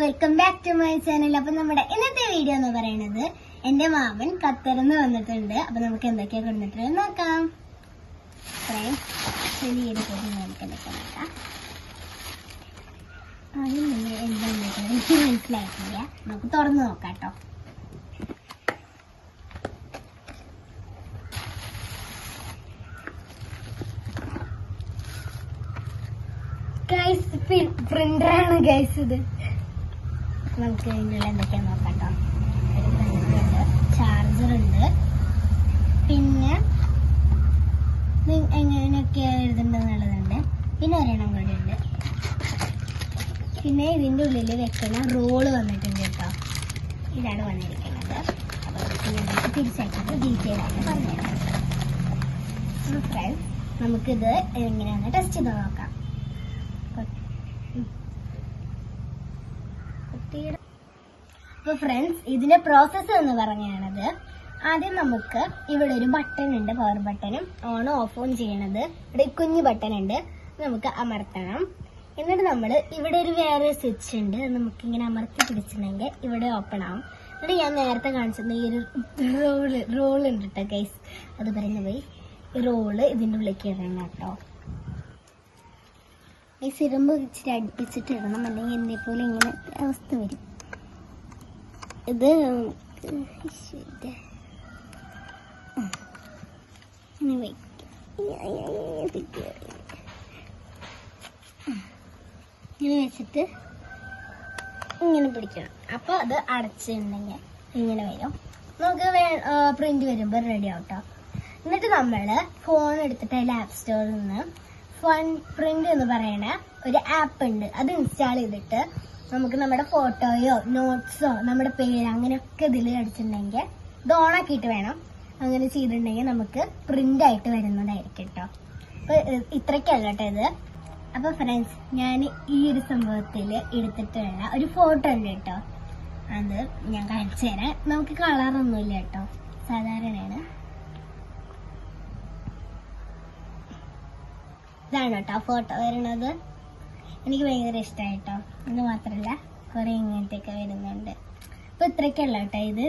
Welcome back to my channel അപ്പൊ നമ്മുടെ ഇന്നത്തെ വീഡിയോ എന്ന് പറയുന്നത് എന്റെ മാമൻ ഖത്തറിന്ന് വന്നിട്ടുണ്ട്. അപ്പൊ നമുക്ക് എന്തൊക്കെയാ കൊണ്ടിട്ട് നോക്കാം. ചെറിയൊരു പൊടി നമുക്ക് എന്തൊക്കെ നോക്കാം ആദ്യം നമ്മൾ എന്താ എനിക്ക് മനസ്സിലായിട്ടില്ല. നമുക്ക് തുറന്നു നോക്കാം കേട്ടോ. ഗൈസ് ഗൈസ് ഇത്. നമുക്ക് ഇതിനുള്ള എന്തൊക്കെയാ നോക്കാം ചാർജർ ഉണ്ട് പിന്നെ നി- എങ്ങനെയൊക്കെയാ എഴുതണ്ടെന്നുള്ളതുണ്ട്. പിന്നെ ഒരെണ്ണം കൂടി ഉണ്ട്. പിന്നെ ഇതിന്റെ ഉള്ളിൽ വെക്കണ റോൾ വന്നിട്ടുണ്ട് കേട്ടോ ഇതാണ് വന്നിരിക്കുന്നത്. അപ്പോൾ പിന്നെ തിരിച്ചയച്ചിട്ട് ഡീറ്റെയിൽ ആയിട്ട് പറഞ്ഞുതരാം. തരാം നമുക്കിത് എങ്ങനെയാണെന്ന് ടെസ്റ്റ് ചെയ്ത് നോക്കാം. അപ്പൊ ഫ്രണ്ട്സ് ഇതിന്റെ പ്രോസസ്സ് എന്ന് പറഞ്ഞത് ആദ്യം നമുക്ക് ഇവിടെ ഒരു ബട്ടൺ ഉണ്ട് പവർ ബട്ടണും ഓൺ ഓഫ് ഓൺ ചെയ്യണത്. ഇവിടെ കുഞ്ഞു ബട്ടൺ ഉണ്ട്. നമുക്ക് അമർത്തണം. എന്നിട്ട് നമ്മൾ ഇവിടെ ഒരു വേറെ സ്വിച്ച് ഉണ്ട്. നമുക്ക് ഇങ്ങനെ അമർത്തി പിടിച്ചിട്ടുണ്ടെങ്കിൽ ഇവിടെ ഓപ്പൺ ആവും. എന്നിട്ട് ഞാൻ നേരത്തെ കാണിച്ചിരുന്ന ഈ ഒരു റോൾ റോൾ ഉണ്ട് കേട്ടോ ഗൈസ് അത് പറഞ്ഞു പോയി. റോൾ ഇതിന്റെ ഉള്ളിലേക്ക് ഇടണം കേട്ടോ ഈ സിരമ്പ് ഇച്ചിരി അടുപ്പിച്ചിട്ട് ഇടണം. അല്ലെങ്കിൽ എന്നെ പോലെ ഇങ്ങനെ അവസ്ഥ വരും. ഇത്. ഇങ്ങനെ വെച്ചിട്ട് ഇങ്ങനെ പിടിക്കണം. അപ്പോൾ അത് അടച്ചിട്ടുണ്ടെങ്കിൽ ഇങ്ങനെ വരും. നമുക്ക് പ്രിന്റ് വരുമ്പോൾ റെഡി ആവട്ടോ എന്നിട്ട് നമ്മൾ ഫോൺ എടുത്തിട്ട് അതിൽ ആപ്പ് സ്റ്റോറിൽ നിന്ന് ഫൺ പ്രിന്റ് എന്ന് പറയുന്ന ഒരു ആപ്പ് ഉണ്ട്. അത് ഇൻസ്റ്റാൾ ചെയ്തിട്ട് നമുക്ക് നമ്മുടെ ഫോട്ടോയോ നോട്ട്സോ നമ്മുടെ പേര് അങ്ങനെയൊക്കെ ഇതിൽ അടിച്ചിട്ടുണ്ടെങ്കിൽ ഇത് ഓണാക്കിയിട്ട് വേണം. അങ്ങനെ ചെയ്തിട്ടുണ്ടെങ്കിൽ നമുക്ക് പ്രിന്റ് ആയിട്ട് വരുന്നതായിരിക്കും കേട്ടോ അപ്പോൾ ഇത്രയ്ക്കല്ല കേട്ടോ ഇത്. അപ്പോൾ ഫ്രണ്ട്സ് ഞാൻ ഈ ഒരു സംഭവത്തിൽ എടുത്തിട്ടുള്ള ഒരു ഫോട്ടോ ഉണ്ട് കേട്ടോ അത് ഞാൻ കാണിച്ചു തരാം. നമുക്ക് കളറൊന്നുമില്ല കേട്ടോ സാധാരണയാണ്. ഇതാണ് കേട്ടോ ഫോട്ടോ വരുന്നത് എനിക്ക് ഭയങ്കര ഇഷ്ടമായി കേട്ടോ ഇത് മാത്രമല്ല കുറേ ഇങ്ങനത്തെയൊക്കെ വരുന്നുണ്ട്. അപ്പോൾ ഇത്രയൊക്കെ ഉള്ളൂ കേട്ടോ ഇത്.